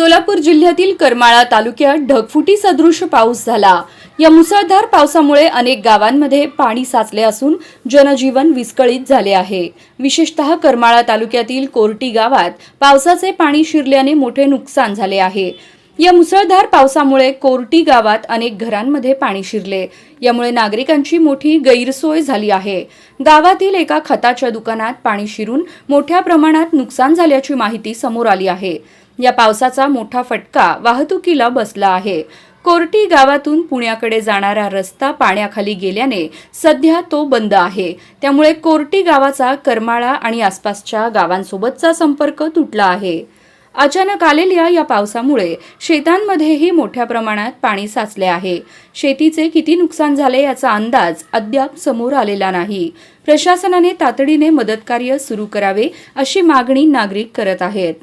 सोलापूर जिल्ह्यातील करमाळा तालुक्यात ढगफुटी सदृश पाऊस झाला. या मुसळधार पावसामुळे अनेक गावांमध्ये पाणी साचले असून जनजीवन विस्कळीत झाले आहे. विशेषतः करमाळा तालुक्यातील कोरटी गावात पावसाचे पाणी शिरल्याने मोठे नुकसान झाले आहे. या मुसळधार पावसामुळे कोर्टी गावात अनेक घरांमध्ये पाणी शिरले. यामुळे नागरिकांची मोठी गैरसोय झाली आहे. गावातील एका खताच्या दुकानात पाणी शिरून मोठ्या प्रमाणात नुकसान झाल्याची माहिती समोर आली आहे. या पावसाचा मोठा फटका वाहतुकीला बसला आहे. कोर्टी गावातून पुण्याकडे जाणारा रस्ता पाण्याखाली गेल्याने सध्या तो बंद आहे. त्यामुळे कोर्टी गावाचा करमाळा आणि आसपासच्या गावांसोबतचा संपर्क तुटला आहे. अचानक आलेल्या या पावसामुळे शेतांमध्येही मोठ्या प्रमाणात पाणी साचले आहे. शेतीचे किती नुकसान झाले याचा अंदाज अद्याप समोर आलेला नाही. प्रशासनाने तातडीने मदतकार्य सुरू करावे अशी मागणी नागरिक करत आहेत.